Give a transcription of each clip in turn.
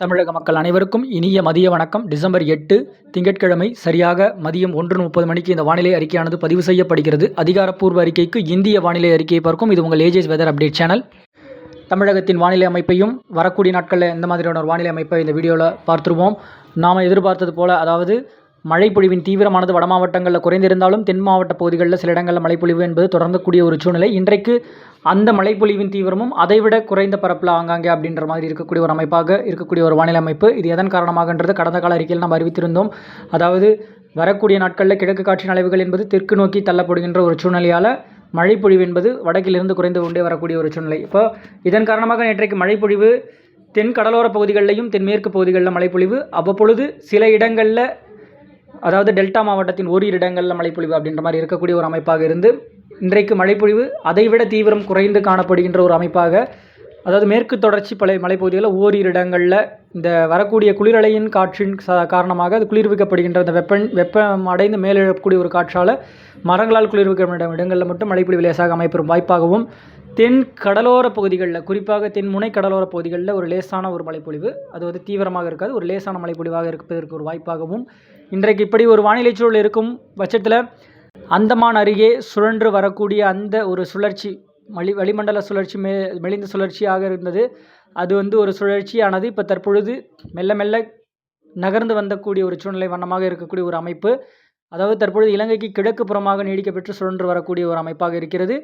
தமிழக மக்கள் அனைவருக்கும் இனிய மதிய வணக்கம். டிசம்பர் எட்டு திங்கட்கிழமை சரியாக மதியம் ஒன்று முப்பது மணிக்கு இந்த வானிலை அறிக்கையானது பதிவு செய்யப்படுகிறது. அதிகாரப்பூர்வ அறிக்கைக்கு இந்திய வானிலை அறிக்கையை பார்க்கும். இது உங்கள் ஏஜேஸ் வெதர் அப்டேட் சேனல் தமிழகத்தின் வானிலை அமைப்பையும் வரக்கூடிய நாட்களில் எந்த மாதிரியான ஒரு வானிலை அமைப்பை இந்த வீடியோவில் பார்த்துருவோம். நாம் எதிர்பார்த்தது போல் அதாவது மழைப்பொழிவின் தீவிரமானது வட மாவட்டங்களில் குறைந்திருந்தாலும் தென் மாவட்ட பகுதிகளில் சில இடங்களில் மழைப்பொழிவு என்பது தொடர்ந்தக்கூடிய ஒரு சூழ்நிலை. இன்றைக்கு அந்த மழைப்பொழிவின் தீவிரமும் அதைவிட குறைந்த பரப்பில் ஆங்காங்கே அப்படின்ற மாதிரி இருக்கக்கூடிய ஒரு அமைப்பாக இருக்கக்கூடிய ஒரு வானிலை அமைப்பு. இது எதன் காரணமாகன்றது கடந்த கால அறிக்கையில் நாம் அறிவித்திருந்தோம். அதாவது வரக்கூடிய நாட்களில் கிழக்கு காற்றின் அளவுகள் என்பது தெற்கு நோக்கி தள்ளப்படுகின்ற ஒரு சூழ்நிலையால் மழைப்பொழிவு என்பது வடக்கிலிருந்து குறைந்து கொண்டே வரக்கூடிய ஒரு சூழ்நிலை. இப்போ இதன் காரணமாக நேற்றைக்கு மழைப்பொழிவு தென் கடலோர பகுதிகளிலையும் தென்மேற்கு பகுதிகளில் மழைப்பொழிவு. அவ்வப்பொழுது சில இடங்களில் அதாவது டெல்டா மாவட்டத்தின் ஓரிரு இடங்களில் மழைப்பொழிவு அப்படின்ற மாதிரி இருக்கக்கூடிய ஒரு அமைப்பாக இருந்து இன்றைக்கு மழைப்பொழிவு அதைவிட தீவிரம் குறைந்து காணப்படுகின்ற ஒரு அமைப்பாக அதாவது மேற்கு தொடர்ச்சி பழைய மலைப்பகுதிகளில் ஓரிரு இடங்களில் இந்த வரக்கூடிய குளிரலையின் காற்றின் காரணமாக அது குளிர்விக்கப்படுகின்ற அந்த வெப்பம் வெப்பம் அடைந்து மேலெழக்கூடிய ஒரு காற்றால் மரங்களால் குளிர்விக்கப்படும் இடங்களில் மட்டும் மழைப்பொழிவு லேசாக அமைப்பெறும் வாய்ப்பாகவும் தென் கடலோர பகுதிகளில் குறிப்பாக தென் முனை கடலோர பகுதிகளில் ஒரு லேசான ஒரு மழைப்பொழிவு. அது வந்து தீவிரமாக இருக்காது. ஒரு லேசான மழைப்பொழிவாக இருப்பதற்கு ஒரு வாய்ப்பாகவும் இன்றைக்கு இப்படி ஒரு வானிலை சூழல் இருக்கும் பட்சத்தில் அந்தமான் அருகே சுழன்று வரக்கூடிய அந்த ஒரு சுழற்சி மலி வளிமண்டல சுழற்சி மே மெலிந்த சுழற்சியாக இருந்தது. அது வந்து ஒரு சுழற்சியானது. இப்போ தற்பொழுது மெல்ல மெல்ல நகர்ந்து வந்தக்கூடிய ஒரு சூழ்நிலை வண்ணமாக இருக்கக்கூடிய ஒரு அமைப்பு. அதாவது தற்பொழுது இலங்கைக்கு கிழக்கு புறமாக நீடிக்கப்பெற்று சுழன்று வரக்கூடிய ஒரு அமைப்பாக இருக்கிறது.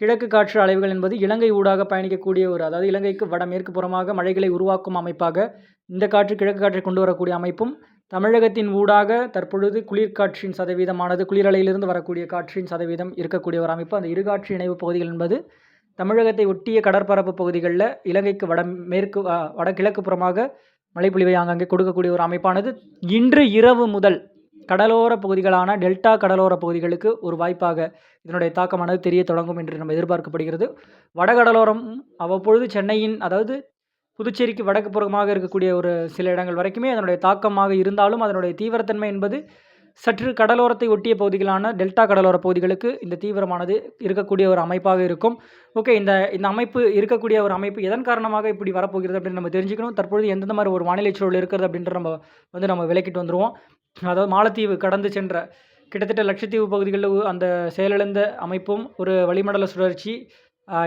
கிழக்கு காற்று அலைவுகள் என்பது இலங்கை ஊடாக பயணிக்கக்கூடிய ஒரு அதாவது இலங்கைக்கு வடமேற்கு புறமாக மழைகளை உருவாக்கும் அமைப்பாக இந்த காற்று கிழக்கு காற்றை கொண்டு வரக்கூடிய அமைப்பும் தமிழகத்தின் ஊடாக தற்பொழுது குளிர்காற்றின் சதவீதமானது குளிரலையிலிருந்து வரக்கூடிய காற்றின் சதவீதம் இருக்கக்கூடிய ஒரு அமைப்பு. அந்த இருகாற்று இணைவு பகுதிகள் என்பது தமிழகத்தை ஒட்டிய கடற்பரப்பு பகுதிகளில் இலங்கைக்கு வட மேற்கு வடகிழக்கு புறமாக மழைப்பொழிவை அங்கங்கே கொடுக்கக்கூடிய ஒரு அமைப்பானது. இன்று இரவு முதல் கடலோர பகுதிகளான டெல்டா கடலோர பகுதிகளுக்கு ஒரு வாய்ப்பாக இதனுடைய தாக்கமானது தெரிய தொடங்கும் என்று நம்ம எதிர்பார்க்கப்படுகிறது. வடகடலோரம் அவ்வப்பொழுது சென்னையின் அதாவது புதுச்சேரிக்கு வடக்கு புறமாக இருக்கக்கூடிய ஒரு சில இடங்கள் வரைக்குமே அதனுடைய தாக்கமாக இருந்தாலும் அதனுடைய தீவிரத்தன்மை என்பது சற்று கடலோரத்தை ஒட்டிய பகுதிகளான டெல்டா கடலோர பகுதிகளுக்கு இந்த தீவிரமானது இருக்கக்கூடிய ஒரு அமைப்பாக இருக்கும். ஓகே இந்த இந்த அமைப்பு இருக்கக்கூடிய ஒரு அமைப்பு எதன் காரணமாக இப்படி வரப்போகிறது அப்படின்னு நம்ம தெரிஞ்சுக்கணும். தற்பொழுது எந்தெந்த மாதிரி ஒரு வானிலை சூழல் இருக்கிறது அப்படின்ற நம்ம வந்து நம்ம விளக்கிட்டு வந்துடுவோம் அதாவது மாலத்தீவு கடந்து சென்ற கிட்டத்தட்ட லட்சத்தீவு பகுதிகளில் அந்த செயலிழந்த அமைப்பும் ஒரு வளிமண்டல சுழற்சி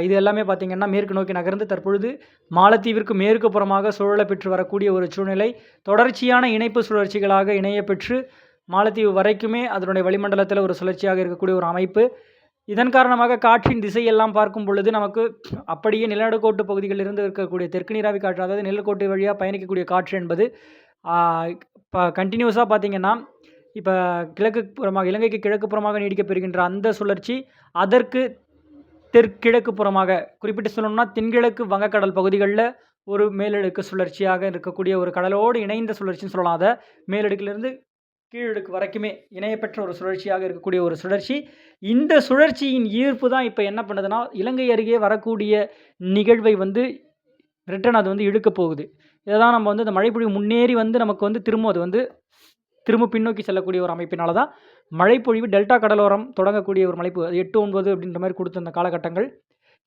இது எல்லாமே பார்த்திங்கன்னா மேற்கு நோக்கி நகர்ந்து தற்பொழுது மாலத்தீவிற்கு மேற்கு புறமாக சூழலை பெற்று வரக்கூடிய ஒரு சூழ்நிலை. தொடர்ச்சியான இணைப்பு சுழற்சிகளாக இணைய பெற்று மாலத்தீவு வரைக்குமே அதனுடைய வளிமண்டலத்தில் ஒரு சுழற்சியாக இருக்கக்கூடிய ஒரு அமைப்பு. இதன் காரணமாக காற்றின் திசையெல்லாம் பார்க்கும் பொழுது நமக்கு அப்படியே நிலநடுக்கோட்டு பகுதிகளிலிருந்து இருக்கக்கூடிய தெற்கு நீராவி காற்று அதாவது நிலக்கோட்டு வழியாக பயணிக்கக்கூடிய காற்று என்பது இப்போ கண்டினியூஸாக பார்த்திங்கன்னா இப்போ கிழக்கு புறமாக இலங்கைக்கு கிழக்கு புறமாக நீடிக்கப்பெறுகின்ற அந்த சுழற்சி அதற்கு தெற்கிழக்கு புறமாக குறிப்பிட்டு சொல்லணும்னா தென்கிழக்கு வங்கக்கடல் பகுதிகளில் ஒரு மேலடுக்கு சுழற்சியாக இருக்கக்கூடிய ஒரு கடலோடு இணைந்த சுழற்சின்னு சொல்லலாம். அதை மேலடுக்கிலிருந்து கீழடுக்கு வரைக்குமே இணையப்பெற்ற ஒரு சுழற்சியாக இருக்கக்கூடிய ஒரு சுழற்சி. இந்த சுழற்சியின் ஈர்ப்பு தான் இப்போ என்ன பண்ணுதுன்னா இலங்கை அருகே வரக்கூடிய நிகழ்வை வந்து ரிட்டன் அது வந்து இழுக்க போகுது. இதை தான் நம்ம வந்து இந்த மழைப்பொழிவு முன்னேறி வந்து நமக்கு வந்து திரும்ப அது வந்து திரும்ப பின்னோக்கி செல்லக்கூடிய ஒரு அமைப்பினால தான் மழைப்பொழிவு டெல்டா கடலோரம் தொடங்கக்கூடிய ஒரு மழைப்பு. அது எட்டு ஒன்பது அப்படின்ற மாதிரி கொடுத்த அந்த காலகட்டங்கள்.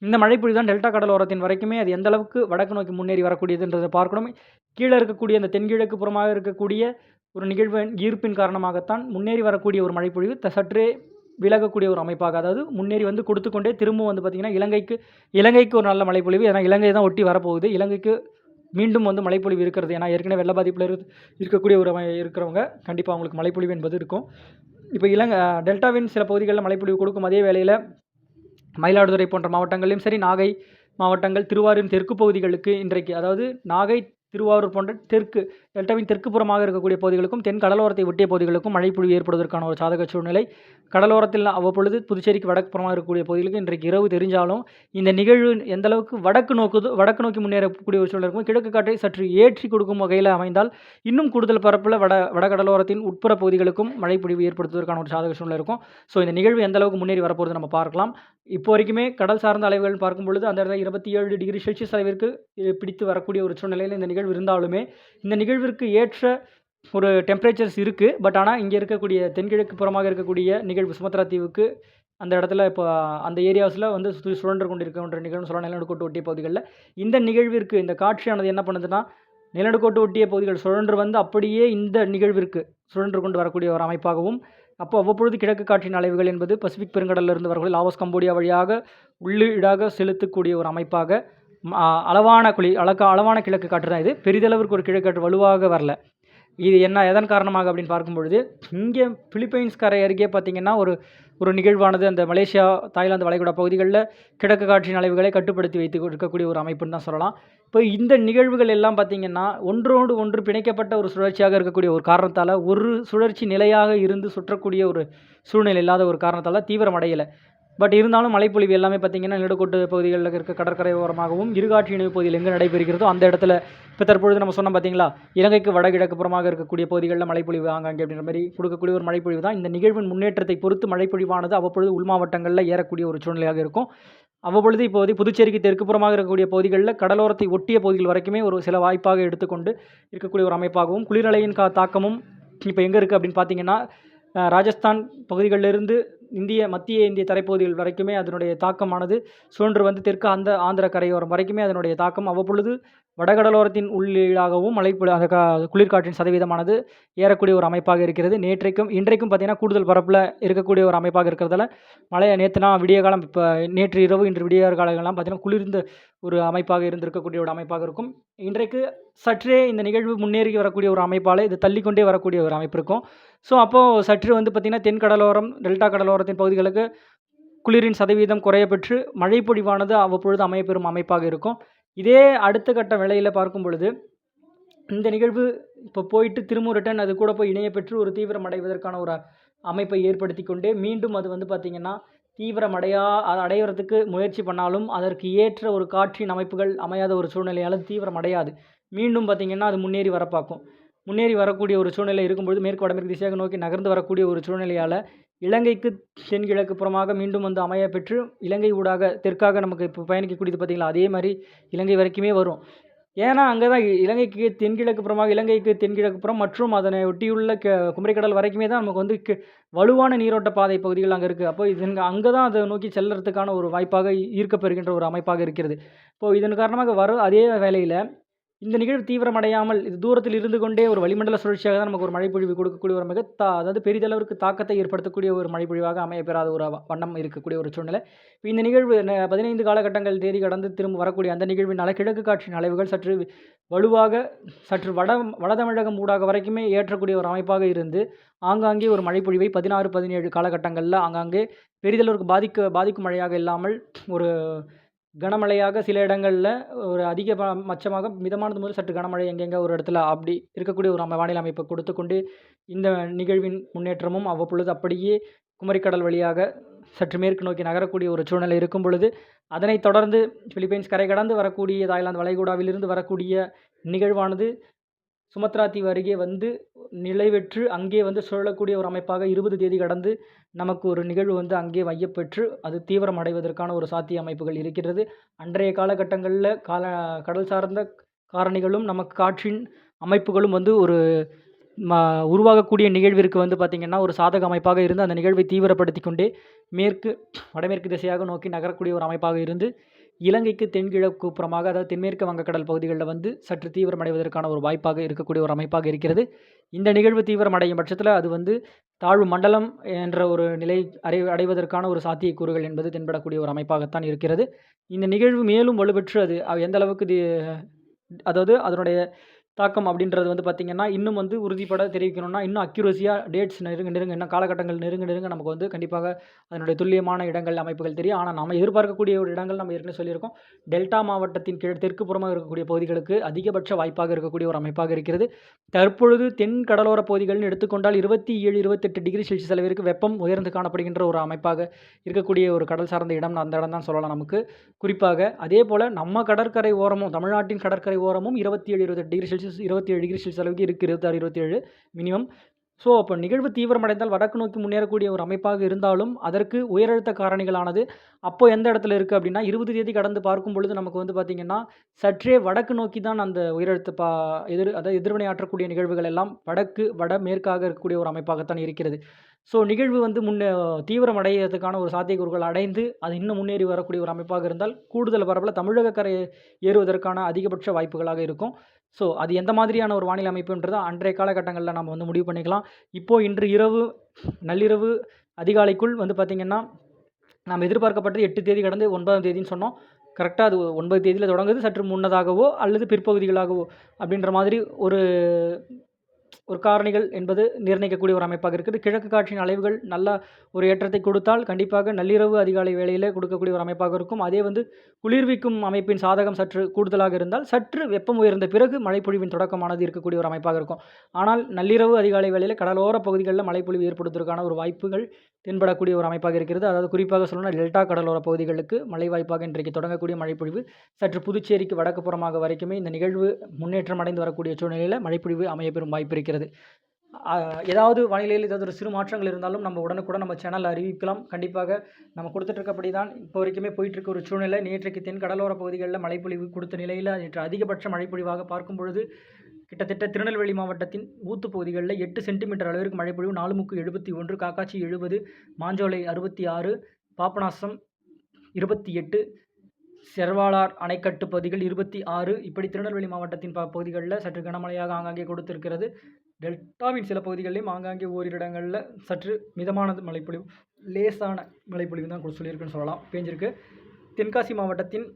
இந்த மழைப்பொழிவு தான் டெல்டா கடலோரத்தின் வரைக்குமே அது எந்த அளவுக்கு வடக்கு நோக்கி முன்னேறி வரக்கூடியதுன்றதை பார்க்கணும். கீழே இருக்கக்கூடிய அந்த தென்கிழக்கு புறமாக இருக்கக்கூடிய ஒரு நிகழ்வு ஈர்ப்பின் காரணமாகத்தான் முன்னேறி வரக்கூடிய ஒரு மழைப்பொழிவு சற்றே விலகக்கூடிய ஒரு அமைப்பாக அதாவது முன்னேறி வந்து கொடுத்து கொண்டே வந்து பார்த்திங்கன்னா இலங்கைக்கு இலங்கைக்கு ஒரு நல்ல மழைப்பொழிவு. ஏன்னா இலங்கை தான் ஒட்டி வரப்போகுது. இலங்கைக்கு மீண்டும் வந்து மழைப்பொழிவு இருக்கிறது. ஏன்னா ஏற்கனவே வெள்ள பாதிப்பில் இரு இருக்கக்கூடிய ஒரு இருக்கிறவங்க கண்டிப்பாக அவங்களுக்கு மழைப்பொழிவு என்பது இருக்கும். இப்போ இலங்கை டெல்டாவின் சில பகுதிகளில் மழைப்பொழிவு கொடுக்கும். அதே வேளையில் மயிலாடுதுறை போன்ற மாவட்டங்களிலும் சரி நாகை மாவட்டங்கள் திருவாரூர் தெற்கு பகுதிகளுக்கு இன்றைக்கு அதாவது நாகை திருவாரூர் போன்ற தெற்கு டெல்டாவின் தெற்கு புறமாக இருக்கக்கூடிய பகுதிகளுக்கும் தென் கடலோரத்தை ஒட்டிய பகுதிகளுக்கும் மழைப்பொழிவு ஏற்படுவதற்கான ஒரு சாதக சூழ்நிலை. கடலோரத்தில் அவ்வப்பொழுது புதுச்சேரிக்கு வடக்கு புறமாக இருக்கக்கூடிய பகுதிகளுக்கு இன்றைக்கு இரவு தெரிஞ்சாலும் இந்த நிகழ்வு எந்த அளவுக்கு வடக்கு நோக்குது வடக்கு நோக்கி முன்னேறக்கூடிய ஒரு சூழ்நிலை இருக்கும் கிழக்கு காற்றை சற்று ஏற்றி கொடுக்கும் வகையில் அமைந்தால் இன்னும் கூடுதல் பரப்பில் வட வடகடலோரத்தின் உட்புற பகுதிகளுக்கும் மழைப்பொழிவு ஏற்படுத்துவதற்கான ஒரு சாதக சூழ்நிலை இருக்கும். ஸோ இந்த நிகழ்வு எந்த அளவுக்கு முன்னேறி வரப்போகிறது நம்ம பார்க்கலாம். இப்போ வரைக்குமே கடல் சார்ந்த அலைவுகள் பார்க்கும் பொழுது அந்த இடத்துல இருபத்தி ஏழு டிகிரி செல்சியஸ் அளவிற்கு பிடித்து வரக்கூடிய ஒரு சூழ்நிலையில் இந்த நிகழ்வு இருந்தாலுமே இந்த நிகழ்வு நிகழ்விற்கு ஏற்ற ஒரு டெம்பரேச்சர்ஸ் இருக்குது பட் ஆனால் இங்கே இருக்கக்கூடிய தென்கிழக்கு புறமாக இருக்கக்கூடிய நிகழ்வு சுமத்ரா தீவுக்கு அந்த இடத்துல இப்போ அந்த ஏரியாஸில் வந்து சுற்றி சுழன்று கொண்டு இருக்கின்ற நிகழ்வு சொல்லலாம். நிலநடுக்கோட்டு ஒட்டிய பகுதிகளில். இந்த நிகழ்விற்கு இந்த காட்சியானது என்ன பண்ணுதுன்னா நிலநடுக்கோட்டு ஒட்டிய பகுதிகள் சுழன்று வந்து அப்படியே இந்த நிகழ்விற்கு சுழன்று கொண்டு வரக்கூடிய ஒரு அமைப்பாகவும் அப்போ அவ்வப்பொழுது கிழக்கு காற்றின் அலைவுகள் என்பது பசிபிக் பெருங்கடலில் இருந்து வரக்கூடிய லாவோஸ் கம்போடியா வழியாக உள்ளீடாக செலுத்தக்கூடிய ஒரு அமைப்பாக அளவான குழி அளக்க அளவான கிழக்கு காற்று தான் இது. பெரிதளவிற்கு ஒரு கிழக்கு காற்று வலுவாக வரல. இது என்ன எதன் காரணமாக அப்படின்னு பார்க்கும்பொழுது இங்கே பிலிப்பைன்ஸ் கரை அருகே பார்த்திங்கன்னா ஒரு ஒரு நிகழ்வானது. அந்த மலேசியா தாய்லாந்து வளைகுடா பகுதிகளில் கிழக்கு காற்றின் அளவுகளை கட்டுப்படுத்தி வைத்து இருக்கக்கூடிய ஒரு அமைப்புன்னு தான் சொல்லலாம். இப்போ இந்த நிகழ்வுகள் எல்லாம் பார்த்திங்கன்னா ஒன்றோடு ஒன்று பிணைக்கப்பட்ட ஒரு சுழற்சியாக இருக்கக்கூடிய ஒரு காரணத்தால் ஒரு சுழற்சி நிலையாக இருந்து சுற்றக்கூடிய ஒரு சூழ்நிலை இல்லாத ஒரு காரணத்தால் தீவிரமடையலை. பட் இருந்தாலும் மழைப்பொழிவு எல்லாமே பார்த்திங்கன்னா நிலக்கோட்டு பகுதிகளில் இருக்க கடற்கரை ஓரமாகவும் இருகாற்று இணைவு பகுதியில் எங்கே நடைபெறுகிறதோ அந்த இடத்துல இப்போ தற்பொழுது நம்ம சொன்னோம் பார்த்தீங்களா? இலங்கைக்கு வடகிழக்கு புறமாக இருக்கக்கூடிய பகுதிகளில் மழைப்பொழிவு ஆங்காங்கே அப்படின்ற மாதிரி கொடுக்கக்கூடிய ஒரு மழைப்பொழிவு தான். இந்த நிகழ்வின் முன்னேற்றத்தை பொறுத்து மழைப்பொழிவானது அவ்வப்பொழுது உள் மாவட்டங்களில் ஏறக்கூடிய ஒரு சூழ்நிலையாக இருக்கும். அவ்வப்பொழுது இப்போது புதுச்சேரிக்கு தெற்கு புறமாக இருக்கக்கூடிய பகுதிகளில் கடலோரத்தை ஒட்டிய பகுதிகள் வரைக்குமே ஒரு சில வாய்ப்பாக எடுத்துக்கொண்டு இருக்கக்கூடிய ஒரு அமைப்பாகவும் குளிரலையின் கா தாக்கமும் இப்போ எங்கே இருக்குது அப்படின்னு பார்த்தீங்கன்னா ராஜஸ்தான் பகுதிகளிலிருந்து இந்திய மத்திய இந்திய தரைப்பகுதிகள் வரைக்குமே அதனுடைய தாக்கமானது. சுழன்று வந்து தெற்கு அந்த ஆந்திர கரையோரம் வரைக்குமே அதனுடைய தாக்கம் அவ்வப்பொழுது வடகடலோரத்தின் உள்ளீடாகவும் மழை அந்த கா- குளிர்காற்றின் சதவீதமானது ஏறக்கூடிய ஒரு அமைப்பாக இருக்கிறது. நேற்றைக்கும் இன்றைக்கும் பார்த்தீங்கன்னா கூடுதல் பரப்பில் இருக்கக்கூடிய ஒரு அமைப்பாக இருக்கிறதால மழையை நேற்றுனா விடிய காலம் இப்போ நேற்று இரவு இன்று விடிய காலங்கள்லாம் பார்த்தீங்கன்னா குளிர்ந்த ஒரு அமைப்பாக இருந்திருக்கக்கூடிய ஒரு அமைப்பாக இருக்கும். இன்றைக்கு சற்றே இந்த நிகழ்வு முன்னேறி வரக்கூடிய ஒரு அமைப்பால் இது தள்ளிக்கொண்டே வரக்கூடிய ஒரு அமைப்பு இருக்கும். ஸோ அப்போது சற்று வந்து பார்த்திங்கன்னா தென் கடலோரம் டெல்டா கடலோரத்தின் பகுதிகளுக்கு குளிரின் சதவீதம் குறைய பெற்று மழைப்பொழிவானது அவ்வப்பொழுது அமையப்பெறும் அமைப்பாக இருக்கும். இதே அடுத்த கட்ட வேலையில் பார்க்கும் பொழுது இந்த நிகழ்வு இப்போ போயிட்டு திரும்ப ரிட்டன் அது கூட போய் இணைய பெற்று ஒரு தீவிரம் அடைவதற்கான ஒரு அமைப்பை ஏற்படுத்தி கொண்டே மீண்டும் அது வந்து பார்த்திங்கன்னா தீவிரமடையா அடையா அடையிறதுக்கு முயற்சி பண்ணாலும் அதற்கு ஏற்ற ஒரு காற்றின் அமைப்புகள் அமையாத ஒரு சூழ்நிலையால் தீவிரம் அடையாது. மீண்டும் பார்த்திங்கன்னா அது முன்னேறி வர பார்க்கும். முன்னேறி வரக்கூடிய ஒரு சூழ்நிலை இருக்கும்பொழுது மேற்கு வடமேற்கு திசையாக நோக்கி நகர்ந்து வரக்கூடிய ஒரு சூழ்நிலையால் இலங்கைக்கு தென்கிழக்கு புறமாக மீண்டும் வந்து அமைய பெற்று இலங்கை ஊடாக தெற்காக நமக்கு இப்போ பயணிக்கக்கூடியது பார்த்திங்களா அதே மாதிரி இலங்கை வரைக்குமே வரும். ஏன்னா அங்கே தான் இலங்கைக்கு தென்கிழக்கு புறமாக இலங்கைக்கு தென்கிழக்கு புறம் மற்றும் அதனை ஒட்டியுள்ள க குமரிக்கடல் வரைக்குமே தான் நமக்கு வந்து வலுவான நீரோட்ட பாதை பகுதிகள் அங்கே இருக்குது அப்போ இது அங்கே தான் அதை நோக்கி செல்லுறதுக்கான ஒரு வாய்ப்பாக ஈர்க்கப்பெறுகின்ற ஒரு அமைப்பாக இருக்கிறது. இப்போது இதன் காரணமாக வரும் அதே வேலையில் இந்த நிகழ்வு தீவிரமடையாமல் இது தூரத்தில் இருந்து கொண்டே ஒரு வளிமண்டல சுழற்சியாக தான் நமக்கு ஒரு மழைப்பொழிவு கொடுக்கக்கூடிய ஒரு மிக தா அதாவது பெரிதளவிற்கு தாக்கத்தை ஏற்படுத்தக்கூடிய ஒரு மழைப்பொழிவாக அமையப்பெறாத ஒரு வண்ணம் இருக்கக்கூடிய ஒரு சூழ்நிலை. இப்போ இந்த நிகழ்வு பதினைந்து காலகட்டங்கள் தேதி கடந்து திரும்ப வரக்கூடிய அந்த நிகழ்வினால் கிழக்கு காற்றின் அலைவுகள் சற்று வலுவாக சற்று வட வடதமிழகம் ஊடாக வரைக்குமே ஏற்றக்கூடிய ஒரு அமைப்பாக இருந்து ஆங்காங்கே ஒரு மழைப்பொழிவை பதினாறு பதினேழு காலகட்டங்களில் ஆங்காங்கே பெரிதளவிற்கு பாதிக்க பாதிக்கும் மழையாக இல்லாமல் ஒரு கனமழையாக சில இடங்களில் ஒரு அதிக மச்சமாக மிதமானது முதல் சற்று கனமழை எங்கெங்கே ஒரு இடத்துல அப்படி இருக்கக்கூடிய ஒரு அமை வானிலை அமைப்பை கொடுத்து கொண்டு இந்த நிகழ்வின் முன்னேற்றமும் அவ்வப்பொழுது அப்படியே குமரிக்கடல் வழியாக சற்று மேற்கு நோக்கி நகரக்கூடிய ஒரு சூழ்நிலை இருக்கும் பொழுது அதனைத் தொடர்ந்து பிலிப்பைன்ஸ் கரை கடந்து வரக்கூடிய தாய்லாந்து வளைகுடாவிலிருந்து வரக்கூடிய நிகழ்வானது சுமத்ரா தீவு அருகே வந்து நிலைவெற்று அங்கே வந்து சுழலக்கூடிய ஒரு அமைப்பாக இருபது தேதி கடந்து நமக்கு ஒரு நிகழ்வு வந்து அங்கே மையப்பெற்று அது தீவிரம் அடைவதற்கான ஒரு சாத்திய அமைப்புகள் இருக்கிறது அன்றைய காலகட்டங்களில் கால கடல் சார்ந்த காரணிகளும் நமக்கு காற்றின் அமைப்புகளும் வந்து ஒரு ம உருவாகக்கூடிய நிகழ்விற்கு வந்து பார்த்திங்கன்னா ஒரு சாதக அமைப்பாக இருந்து அந்த நிகழ்வை தீவிரப்படுத்தி கொண்டே மேற்கு வடமேற்கு திசையாக நோக்கி நகரக்கூடிய ஒரு அமைப்பாக இருந்து இலங்கைக்கு தென்கிழக்கு புறமாக அதாவது தென்மேற்கு வங்கக்கடல் பகுதிகளில் வந்து சற்று தீவிரமடைவதற்கான ஒரு வாய்ப்பாக இருக்கக்கூடிய ஒரு அமைப்பாக இருக்கிறது. இந்த நிகழ்வு தீவிரமடையும் பட்சத்தில் அது வந்து தாழ்வு மண்டலம் என்ற ஒரு நிலை அடை அடைவதற்கான ஒரு சாத்தியக்கூறுகள் என்பது தென்படக்கூடிய ஒரு அமைப்பாகத்தான் இருக்கிறது. இந்த நிகழ்வு மேலும் வலுப்பெற்று அது எந்த அளவுக்கு அதாவது அதனுடைய தாக்கம் அப்படின்றது வந்து பார்த்திங்கன்னா இன்னும் வந்து உறுதிப்பட தெரிவிக்கணும்னா இன்னும் அக்யூரஸியாக டேட்ஸ் நெருங்க நெருங்க இன்னும் காலகட்டங்கள் நெருங்க நெருங்க நமக்கு வந்து கண்டிப்பாக அதனுடைய துல்லியமான இடங்கள் அமைப்புகள் தெரியும். ஆனால் நம்ம எதிர்பார்க்கக்கூடிய ஒரு இடங்கள் நம்ம ஏற்கனவே சொல்லியிருக்கோம். டெல்டா மாவட்டத்தின் கீழ் தெற்கு புறமாக இருக்கக்கூடிய பகுதிகளுக்கு அதிகபட்ச வாய்ப்பாக இருக்கக்கூடிய ஒரு அமைப்பாக இருக்கிறது. தற்பொழுது தென் கடலோர பகுதிகள்னு எடுத்துக்கொண்டால் இருபத்தி ஏழு இருபத்தெட்டு டிகிரி செல்சியஸ் அளவிற்கு வெப்பம் உயர்ந்து காணப்படுகின்ற ஒரு அமைப்பாக இருக்கக்கூடிய ஒரு கடல் சார்ந்த இடம் அந்த இடம் தான் சொல்லலாம் நமக்கு. குறிப்பாக அதே போல் நம்ம கடற்கரை ஓரமும் தமிழ்நாட்டின் கடற்கரை ஓரமும் இருபத்தி ஏழு இருபத்தெட்டு டிகிரி செல்சியஸ் இருபத்தி ஏழு டிகிரி செல்சியஸ் அளவுக்கு இருக்குது இருபத்தாறு இருபத்தேழு மினிமம் ஸோ அப்போ நிகழ்வு தீவிரமடைந்தால் வடக்கு நோக்கி முன்னேறக்கூடிய ஒரு அமைப்பாக இருந்தாலும் அதற்கு உயரழுத்த காரணிகளானது அப்போ எந்த இடத்துல இருக்குது அப்படின்னா இருபது தேதி கடந்து பார்க்கும் பொழுது நமக்கு வந்து பார்த்திங்கன்னா சற்றே வடக்கு நோக்கி தான் அந்த உயரழுத்த பா எதிர் அதாவது எதிர்வினையாற்றக்கூடிய நிகழ்வுகள் எல்லாம் வடக்கு வட மேற்காக இருக்கக்கூடிய ஒரு அமைப்பாகத்தான் இருக்கிறது. ஸோ நிகழ்வு வந்து முன்னே தீவிரம் அடையிறதுக்கான ஒரு சாத்தியக்கூறுகள் அடைந்து அது இன்னும் முன்னேறி வரக்கூடிய ஒரு அமைப்பாக இருந்தால் கூடுதல் பரப்பில் தமிழக கரை ஏறுவதற்கான அதிகபட்ச வாய்ப்புகளாக இருக்கும். ஸோ அது எந்த மாதிரியான ஒரு வானிலை அமைப்புன்றதை அன்றைய காலகட்டங்களில் நம்ம வந்து முடிவு பண்ணிக்கலாம். இப்போது இன்று இரவு நள்ளிரவு அதிகாலைக்குள் வந்து பார்த்திங்கன்னா நாம் எதிர்பார்க்கப்பட்டது எட்டு தேதி கடந்து ஒன்பதாம் தேதின்னு சொன்னோம். கரெக்டாக அது ஒன்பது தேதியில் தொடங்குது. சற்று முன்னதாகவோ அல்லது பிற்பகுதிகளாகவோ அப்படின்ற மாதிரி ஒரு ஒரு காரணிகள் என்பது நிர்ணயிக்கக்கூடிய ஒரு அமைப்பாக இருக்குது. கிழக்கு காற்றின் அலைவுகள் நல்ல ஒரு ஏற்றத்தை கொடுத்தால் கண்டிப்பாக நள்ளிரவு அதிகாலை வேளையில் கொடுக்கக்கூடிய ஒரு அமைப்பாக இருக்கும். அதே வந்து குளிர்விக்கும் அமைப்பின் சாதகம் சற்று கூடுதலாக இருந்தால் சற்று வெப்பம் உயர்ந்த பிறகு மழைப்பொழிவின் தொடக்கமானது இருக்கக்கூடிய ஒரு அமைப்பாக இருக்கும். ஆனால் நள்ளிரவு அதிகாலை வேளையில் கடலோர பகுதிகளில் மழைப்பொழிவு ஏற்படுவதற்கான ஒரு வாய்ப்புகள் தென்படக்கூடிய ஒரு அமைப்பாக இருக்கிறது. அதாவது குறிப்பாக சொல்லணும்னா டெல்டா கடலோர பகுதிகளுக்கு மழை வாய்ப்பாக இன்றைக்கு தொடங்கக்கூடிய மழைப்பொழிவு சற்று புதுச்சேரிக்கு வடக்கு புறமாக வரைக்குமே இந்த நிகழ்வு முன்னேற்றம் அடைந்து வரக்கூடிய சூழ்நிலையில் மழைப்பொழிவு அமையப்பெறும் வாய்ப்பு இருக்கிறது. ஏதாவது வானிலையில் ஏதாவது ஒரு சிறு மாற்றங்கள் இருந்தாலும் நம்ம உடனுக்குடன் நம்ம சேனலில் அறிவிக்கலாம். கண்டிப்பாக நம்ம கொடுத்துட்ருக்கப்படி தான் இப்போ வரைக்குமே போயிட்டுருக்க ஒரு சூழ்நிலை. நேற்றைக்கு தென் கடலோர பகுதிகளில் மழைப்பொழிவு கொடுத்த நிலையில் நேற்று அதிகபட்ச மழைப்பொழிவாக பார்க்கும் பொழுது கிட்டத்தட்ட திருநெல்வேலி மாவட்டத்தின் ஊத்து பகுதிகளில் எட்டு சென்டிமீட்டர் அளவிற்கு மழைப்பொழிவு நாலுமுக்கு எழுபத்தி ஒன்று காக்காச்சி எழுபது மாஞ்சோலை அறுபத்தி ஆறு பாபநாசம் இருபத்தி எட்டு செர்வாளார் அணைக்கட்டு பகுதிகள் இருபத்தி ஆறு. இப்படி திருநெல்வேலி மாவட்டத்தின் ப பகுதிகளில் சற்று கனமழையாக ஆங்காங்கே கொடுத்திருக்கிறது. டெல்டாவின் சில பகுதிகளிலும் ஆங்காங்கே ஓரிரு இடங்களில் சற்று மிதமானது மழைப்பொழிவு லேசான மழைப்பொழிவு தான் சொல்லியிருக்குன்னு சொல்லலாம். பேஞ்சிருக்கு. தென்காசி மாவட்டத்தின்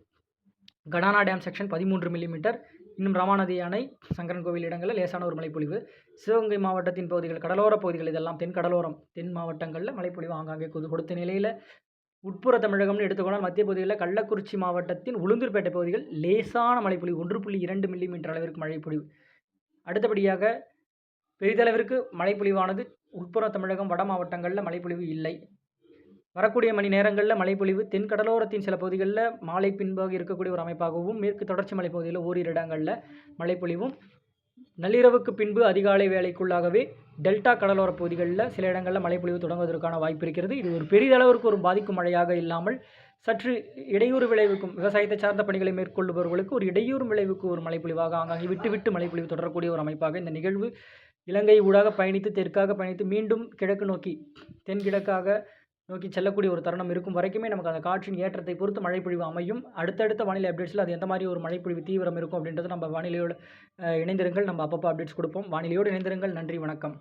கடானா டேம் செக்ஷன் பதிமூன்று மில்லிமீட்டர் இன்னும் ராமாநதி அணை சங்கரன் கோவில் இடங்களில் லேசான ஒரு மழைப்பொழிவு சிவகங்கை மாவட்டத்தின் பகுதிகள் கடலோர பகுதிகள் இதெல்லாம் தென் கடலோரம் தென் மாவட்டங்களில் மழைப்பொழிவு ஆங்காங்கே கொடுத்த நிலையில் உட்புற தமிழகம்னு எடுத்துக்கொண்டால் மத்திய பகுதிகளில் கள்ளக்குறிச்சி மாவட்டத்தின் உளுந்தூர்பேட்டை பகுதிகள் லேசான மழைப்பொழிவு ஒன்று புள்ளி இரண்டு மில்லிமீட்டர் அளவிற்கு மழைப்பொழிவு. அடுத்தபடியாக பெரிதளவிற்கு மழைப்பொழிவானது உட்புற தமிழகம் வட மாவட்டங்களில் மழைப்பொழிவு இல்லை. வரக்கூடிய மணி நேரங்களில் மழைப்பொழிவு தென் கடலோரத்தின் சில பகுதிகளில் மாலை பின்பாக இருக்கக்கூடிய ஒரு அமைப்பாகவும் மேற்கு தொடர்ச்சி மலைப்பகுதியில் ஓரிரு இடங்களில் மழைப்பொழிவும் நள்ளிரவுக்கு பின்பு அதிகாலை வேலைக்குள்ளாகவே டெல்டா கடலோர பகுதிகளில் சில இடங்களில் மழைப்பொழிவு தொடங்குவதற்கான வாய்ப்பு இருக்கிறது. இது ஒரு பெரிதளவிற்கு ஒரு பாதிக்கும் மழையாக இல்லாமல் சற்று இடையூறு விளைவுக்கும் விவசாயத்தை சார்ந்த பணிகளை மேற்கொள்பவர்களுக்கு ஒரு இடையூறு விளைவுக்கு ஒரு மழைப்பொழிவாக ஆங்காங்கே விட்டு விட்டு மழைப்பொழிவு தொடரக்கூடிய ஒரு அமைப்பாக இந்த நிகழ்வு இலங்கை ஊடாக பயணித்து தெற்காக பயணித்து மீண்டும் கிழக்கு நோக்கி தென்கிழக்காக நோக்கி செல்லக்கூடிய ஒரு தருணம் இருக்கும் வரைக்குமே நமக்கு அந்த காற்றின் ஏற்றத்தை பொறுத்து மழைப்பொழிவு அமையும். அடுத்தடுத்த வானிலை அப்டேட்ஸில் அது எந்த மாதிரி ஒரு மழைப்பொழிவு தீவிரம் இருக்கும் அப்படின்றது நம்ம வானிலையோடு இணைந்திருங்கள். நம்ம அப்பப்போ அப்டேட்ஸ் கொடுப்போம். வானிலையோடு இணைந்திருங்கள். நன்றி வணக்கம்.